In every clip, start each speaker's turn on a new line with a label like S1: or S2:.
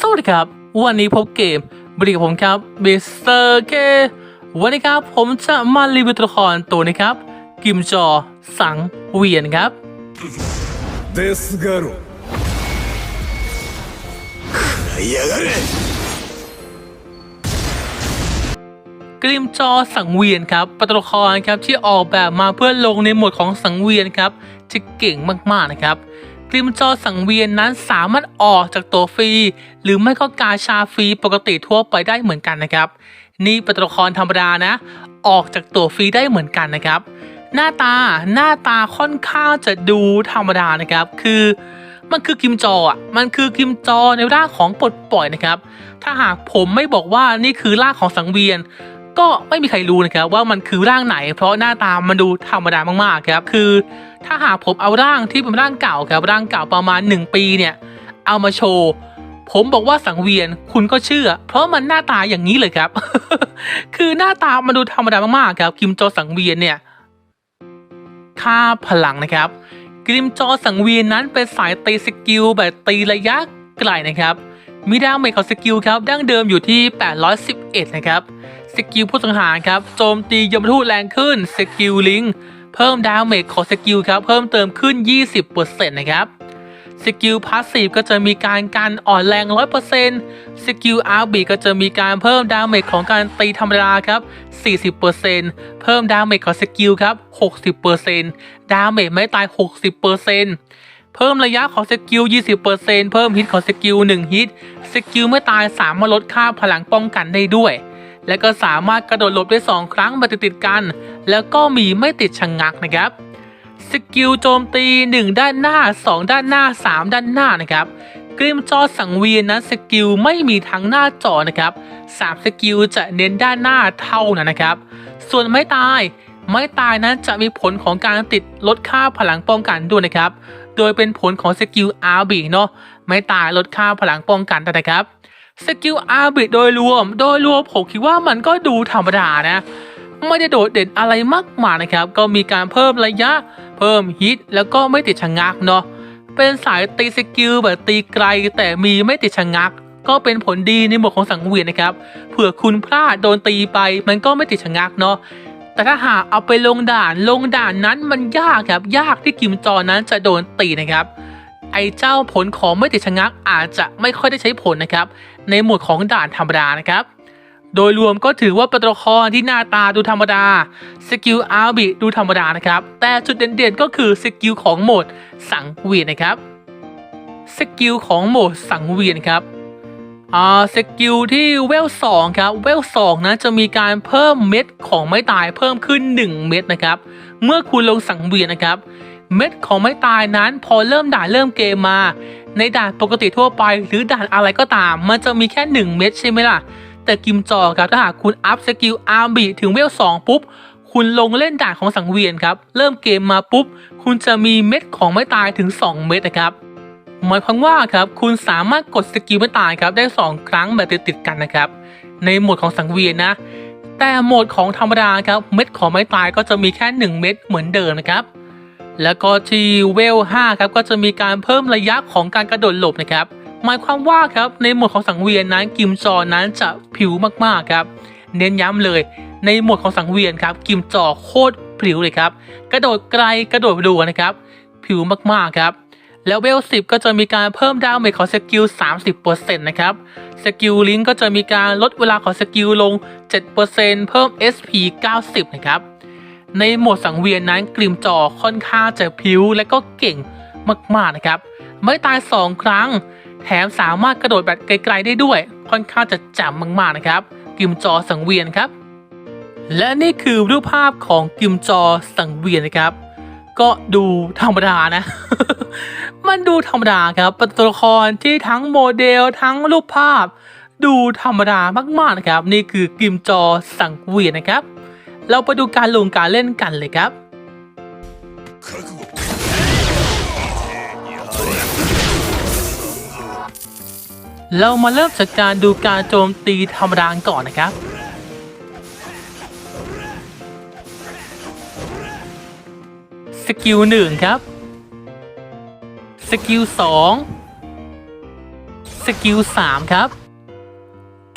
S1: สวัสดีครับ วันนี้พบเกมบริกับผมครับเบสเซอร์เกวันนี้ครับผมจะมารีวิวตัวละครตัวนี้ครับ กิมจอสังเวียนครับ
S2: เดสกาโร
S1: กริมจอสังเวียนครับเป็นตัวละครครับที่ออกแบบมาเพื่อลงในหมวดของสังเวียนครับจะเก่งมากๆนะครับ กริมจอสังเวียนนั้นสามารถออกจากตัวฟรี หรือไม่ก็กาชาฟรีปกติทั่วไปได้เหมือนกันนะครับ นี่เป็นตัวละครธรรมดานะ ออกจากตัวฟรีได้เหมือนกันนะครับ หน้าตาหน้าตาค่อนข้างจะดูธรรมดานะครับ คือมันคือกิมจออะ มันคือกิมจอในร่างของปลดปล่อยนะครับ ถ้าหากผมไม่บอกว่านี่คือร่างของสังเวียน ก็ไม่มีใครรู้นะครับว่ามันคือร่างไหน เพราะหน้าตามันดูธรรมดามากๆครับคือ ถ้าหากผมเอาร่างที่เป็นร่างเก่าครับร่างเก่าประมาณ 1 ปีเนี่ยเอามาโชว์ผมบอกว่าสังเวียนคุณก็เชื่อ เพราะมันหน้าตาอย่างนี้เลยครับ คือหน้าตามันดูธรรมดามากๆครับกิมโจสังเวียนเนี่ยค่าพลังนะครับกริมจอสังเวียนนั้นเป็นสายตีสกิลแบบตีระยะไกลนะครับ มีดาเมจของสกิลครับดั้งเดิมอยู่ที่ 811 นะครับ สกิลผู้สังหารครับโจมตียมทูตแรงขึ้นสกิลลิงเพิ่มดาเมจของสกิลครับเพิ่มเติมขึ้น 20%นะครับสกิลพาสซีฟก็จะมีการกันอ่อนแรง 100%สกิลอาร์บีก็จะมีการเพิ่มดาเมจของการตีธรรมดาครับ 40%เพิ่มดาเมจของสกิลครับ 60%ดาเมจไม่ตาย 60%เพิ่มระยะของสกิล 20%เพิ่มฮิตของสกิล 1 ฮิต สกิลไม่ตายสามารถลดค่าพลังป้องกันได้ด้วย และก็สามารถกระโดดหลบได้ 2 ครั้งมาติดๆกัน แล้วก็มีไม่ติดชะงงักนะครับสกิลโจมตี 1 ด้านหน้า 2 ด้านหน้า 3 ด้านหน้านะครับกริมจอสังเวียนนั้นสกิลไม่มีทั้งหน้าจอนะครับ3สกิลจะเน้นด้านหน้าเท่านั้นนะครับ ส่วนไม่ตายไม่ตายนั้นจะมีผลของการติดลดค่าพลังป้องกันด้วยนะครับ โดยเป็นผลของสกิลอาร์บีเนาะไม่ตายลดค่าพลังป้องกันนะครับ สกิลอาบิโดยรวม โดยรวมผมคิดว่ามันก็ดูธรรมดานะ ไม่ได้โดดเด่นอะไรมากมายนะครับ ก็มีการเพิ่มระยะ เพิ่มฮิต แล้วก็ไม่ติดชะงักเนาะ เป็นสายตีสกิลแบบตีไกล แต่มีไม่ติดชะงัก ก็เป็นผลดีในหมวดของสังเวียนนะครับ เผื่อคุณพลาดโดนตีไปมันก็ไม่ติดชะงักเนาะแต่ถ้าหากเอาไปลงด่านลงด่านนั้นมันยากครับยากที่กิมจอนั้นจะโดนตีนะครับ อ้เจ้าผลของไม่ติดชะงักอาจจะไม่ค่อยได้ใช้ผลนะครับ ในหมวดของด่านธรรมดานะครับ โดยรวมก็ถือว่าเป็นตัวละครที่หน้าตาดูธรรมดา สกิลอาร์บิดูธรรมดานะครับ แต่จุดเด่นๆก็คือสกิลของโหมดสังเวียนนะครับ สกิลของโหมดสังเวียนครับอ่าสกิลที่เวลสองครับเวลสองนะจะมีการเพิ่มเม็ดของไม้ตายเพิ่มขึ้น 1 เม็ดนะครับ เมื่อคุณลงสังเวียนนะครับ เม็ดของไม้ตายนั้นพอเริ่มด่านเริ่มเกมมา ในด่านปกติทั่วไป หรือด่านอะไรก็ตาม มันจะมีแค่ 1 เม็ดใช่ไหมล่ะ แต่กิมจอครับถ้าหากคุณอัพสกิลอาร์บีถึงเวลสองปุ๊บ คุณลงเล่นด่านของสังเวียนครับ เริ่มเกมมาปุ๊บ คุณจะมีเม็ดของไม้ตายถึง 2 เม็ดนะครับหมายความว่าครับคุณสามารถกดสกิลไม่ตายครับได้ 2 ครั้งแบบติดๆกันนะครับ ในโหมดของสังเวียนนะ แต่โหมดของธรรมดาครับเม็ดของไม้ตายก็จะมีแค่ 1 เม็ดเหมือนเดิมนะครับ แล้วก็ที่เวล5ครับก็จะมีการเพิ่มระยะของการกระโดดหลบนะครับ หมายความว่าครับในหมวดของสังเวียนนั้นกิมจอนั้นจะผิวมากๆครับ เน้นย้ำเลย ในหมวดของสังเวียนครับ กิมจอโคตรผิวเลยครับ กระโดดไกลกระโดดรัวนะครับ ผิวมากๆครับ แล้วเวล10 ก็จะมีการเพิ่มดาเมจของสกิล 30%นะครับสกิลลิงก์ก็จะมีการลดเวลาของสกิลลง 7%เพิ่ม SP 90 นะครับ ในโหมดสังเวียนนั้นกลิ่มจอค่อนข้างจะพิ้วและก็เก่งมากๆนะครับ ไม่ตาย 2 ครั้ง แถมสามารถกระโดดแบบไกลๆได้ด้วย ค่อนข้างจะจ่มมากๆนะครับกลิมจอสังเวียนครับ และนี่คือรูปภาพของกลิมจอสังเวียนนะครับ ก็ดูธรรมดานะ มันดูธรรมดาครับเป็นตัวละครที่ทั้งโมเดลทั้งรูปภาพ ดูธรรมดามากๆนะครับ นี่คือกิมจอสังเวียนนะครับ เราไปดูการลงการเล่นกันเลยครับ เรามาเริ่มจากการดูการโจมตีธรรมดาก่อนนะครับสกิลหนึ่งครับ สกิลสองสกิล3ครับ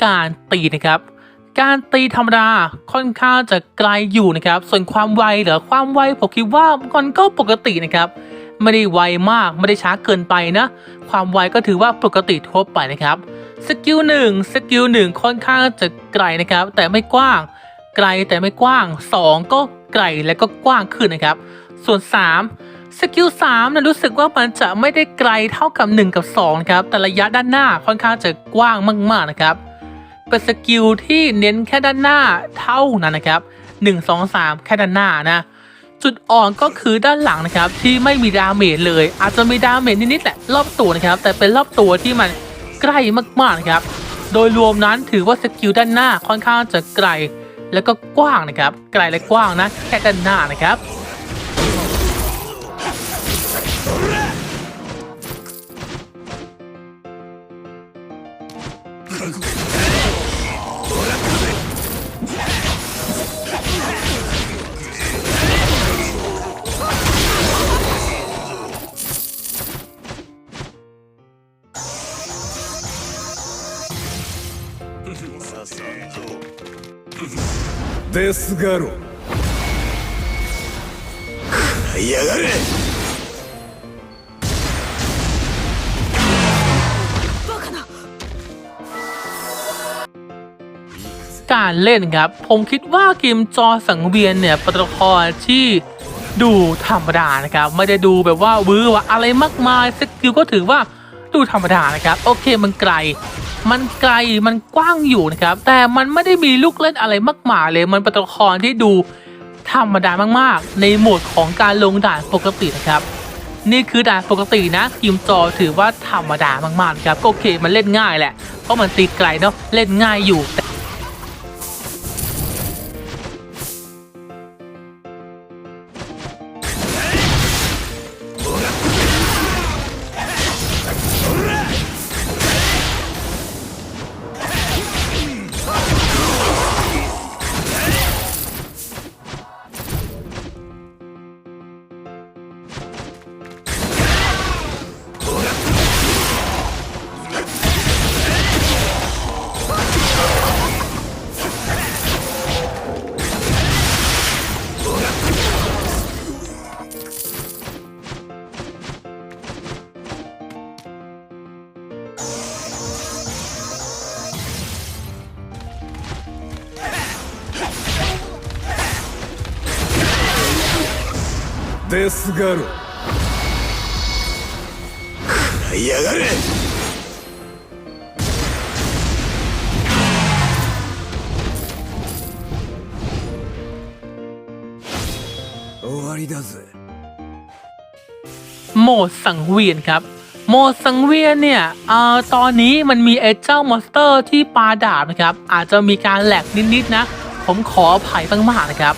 S1: การตีนะครับ การตีธรรมดาค่อนข้างจะไกลอยู่นะครับ ส่วนความไวหรือความไวผมคิดว่ามันก็ปกตินะครับ ไม่ได้ไวมากไม่ได้ช้าเกินไปนะ ความไวก็ถือว่าปกติทั่วไปนะครับสกิลหนึ่งสกิลหนึ่งค่อนข้างจะไกลนะครับ แต่ไม่กว้าง ไกลแต่ไม่กว้าง 2 ก็ไกลและก็กว้างขึ้นนะครับ ส่วน 3 สกิล3นะรู้สึกว่ามันจะไม่ได้ไกลเท่ากับ 1 กับ2นะครับแต่ระยะด้านหน้าค่อนข้างจะกว้างมากๆนะครับ เป็นสกิลที่เน้นแค่ด้านหน้าเท่านั้นนะครับ 1 2 3 แค่ด้านหน้านะ จุดอ่อนก็คือด้านหลังนะครับ ที่ไม่มีดาเมจเลย อาจจะมีดาเมจนิดๆแหละรอบตัวนะครับ แต่เป็นรอบตัวที่มันใกล้มากๆนะครับ โดยรวมนั้นถือว่าสกิลด้านหน้าค่อนข้างจะไกล แล้วก็กว้างนะครับ ไกลและกว้างนะแค่ด้านหน้านะครับ
S2: デスガロ食らいやがれ
S1: การเล่นครับ ผมคิดว่าเกมจอสังเวียนเนี่ยเป็นละครที่ดูธรรมดานะครับ ไม่ได้ดูแบบว่าวื้อว่าอะไรมากมายสกิลก็ถือว่าดูธรรมดานะครับ โอเคมันไกล มันไกลมันกว้างอยู่นะครับ แต่มันไม่ได้มีลูกเล่นอะไรมากมายเลย มันเป็นตัวละครที่ดูธรรมดามากๆ ในโหมดของการลงด่านปกตินะครับ นี่คือด่านปกตินะทีมจอถือว่าธรรมดามากๆนะครับก็โอเคมันเล่นง่ายแหละเพราะมันตีไกลเนาะเล่นง่ายอยู่ แต่
S2: デスガロ食らいやがれ終わりだぜ
S1: โหมดสังเวียนครับ โหมดสังเวียนเนี่ยเอ่อตอนนี้มันมีไอ้เจ้ามอนสเตอร์ที่ปาดาบนะครับ อาจจะมีการแหลกนิดๆนะ ผมขออภัยมากๆนะครับ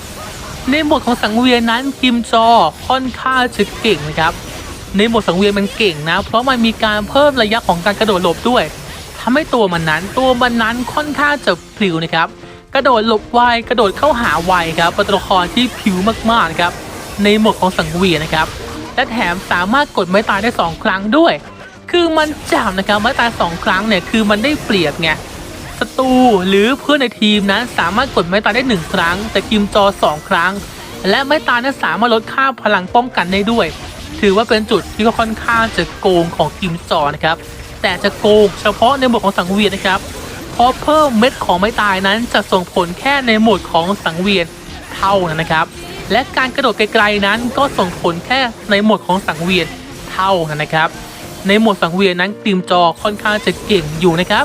S1: ในโหมดของสังเวียนนั้นกิมจอค่อนข้างจะเก่งนะครับ ในโหมดสังเวียนมันเก่งนะ เพราะมันมีการเพิ่มระยะของการกระโดดหลบด้วยทำให้ตัวมันนั้นตัวมันนั้นค่อนข้างจะพลิวนะครับ กระโดดหลบไวกระโดดเข้าหาไวครับเป็นตัวละครที่ผิวมากๆนะครับในโหมดของสังเวียนนะครับ และแถมสามารถกดไม้ตายได้ 2 ครั้งด้วย คือมันจับนะครับไม้ตาย 2 ครั้งเนี่ยคือมันได้เปรียบไง ศัตรูหรือเพื่อนในทีมนั้นสามารถกดไม้ตายได้ 1 ครั้ง แต่กิมจอ 2 ครั้ง และไม้ตายนั้นสามารถลดค่าพลังป้องกันได้ด้วย ถือว่าเป็นจุดที่ค่อนข้างจะโกงของกิมจอนะครับแต่จะโกงเฉพาะในหมดของสังเวียนนะครับเพราะเพิ่มเม็ดของไม้ตายนั้นจะส่งผลแค่ในหมดของสังเวียนเท่านั้นนะครับ และการกระโดดไกลๆนั้นก็ส่งผลแค่ในหมดของสังเวียนเท่านั้นนะครับ ในหมดสังเวียนนั้นทีมจอค่อนข้างจะเก่งอยู่นะครับ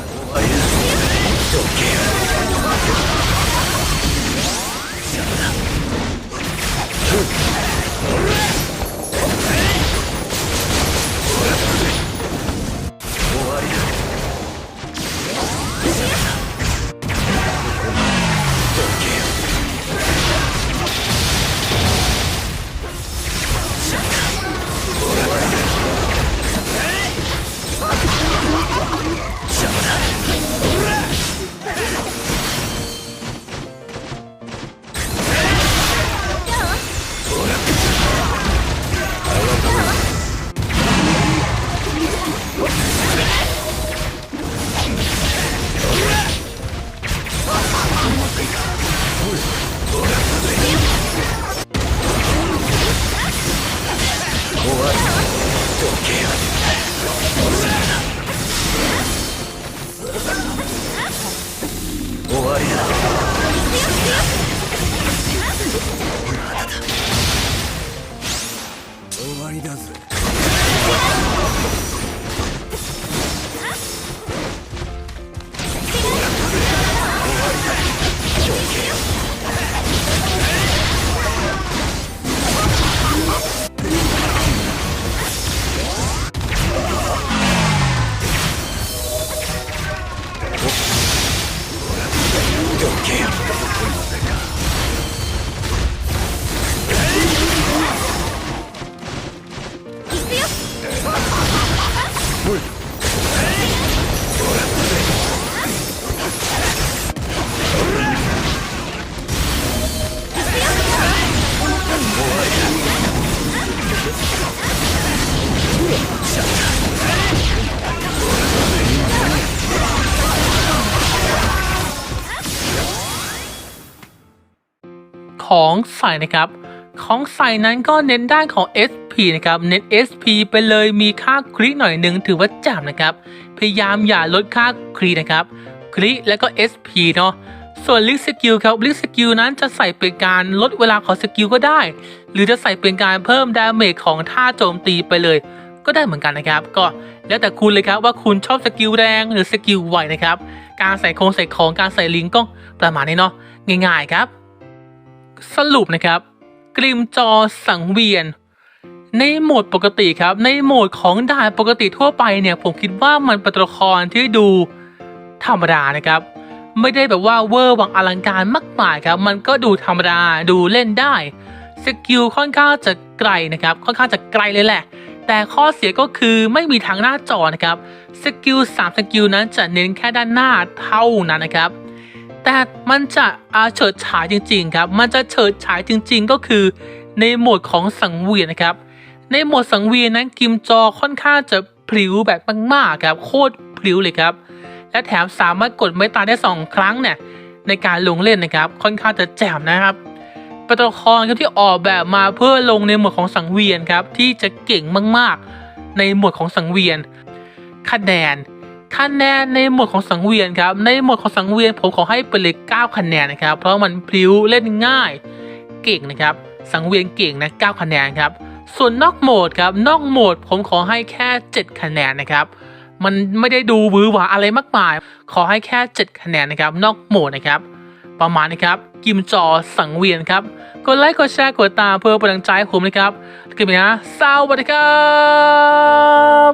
S1: ใส่นะครับ ของใส่นั้นก็เน้นด้านของ SP นะครับ เน้น SP ไปเลยมีค่าคลิหน่อยหนึ่งถือว่าจับนะครับ พยายามอย่าลดค่าคลินะครับ คลิแล้วก็ SP เนาะส่วนลิสกิลครับลิสกิลนั้นจะใส่เป็นการลดเวลาของสกิลก็ได้ หรือจะใส่เป็นการเพิ่มดาเมจของท่าโจมตีไปเลย ก็ได้เหมือนกันนะครับ ก็แล้วแต่คุณเลยครับว่าคุณชอบสกิลแรงหรือสกิลไวนะครับ การใส่โครงใส่ของการใส่ลิงก์ก็ประมาณนี้เนาะง่ายๆครับ สรุปนะครับกริมจอสังเวียน ในโหมดปกติครับ ในโหมดของด่านปกติทั่วไปเนี่ย ผมคิดว่ามันเป็นตัวละครที่ดูธรรมดานะครับ ไม่ได้แบบว่าเวอร์วังอลังการมากมายครับ มันก็ดูธรรมดาดูเล่นได้สกิลค่อนข้างจะไกลนะครับ ค่อนข้างจะไกลเลยแหละ แต่ข้อเสียก็คือไม่มีทางหน้าจอนะครับ สกิล3สกิลนั้นจะเน้นแค่ด้านหน้าเท่านั้นนะครับ แต่มันจะอาเฉิดฉายจริง ๆ ครับ มันจะเฉิดฉายจริง ๆ ก็คือ ในโหมดของสังเวียนนะครับ ในโหมดสังเวียนนั้นกิมจอค่อนข้างจะพลิ้วแบบมากๆครับ โคตรพลิ้วเลยครับ และแถมสามารถกดไมตายได้ 2 ครั้งเนี่ยในการลงเล่นนะครับ ค่อนข้างจะแจ่มนะครับป็นตัวละครครับที่ออกแบบมาเพื่อลงในโหมดของสังเวียนครับที่จะเก่งมากๆ ในโหมดของสังเวียน คะแนน คะแนนในโหมดของสังเวียนครับในโหมดของสังเวียนผมขอให้เป็นเลย9คะแนนนะครับ เพราะมันพลิ้วเล่นง่ายเก่งนะครับ สังเวียนเก่งนะ9คะแนนครับ ส่วนนอกโหมดครับนอกโหมดผมขอให้แค่ 7 คะแนนนะครับ มันไม่ได้ดูวือหวาอะไรมากมาย ขอให้แค่ 7 คะแนนนะครับ นอกโหมดนะครับ ประมาณนี้ครับกิมจอสังเวียนครับกดไลค์กดแชร์กดตามเพื่อเป็นกำลังใจให้ผมนะครับคลิปนี้นะสวัสดีครับ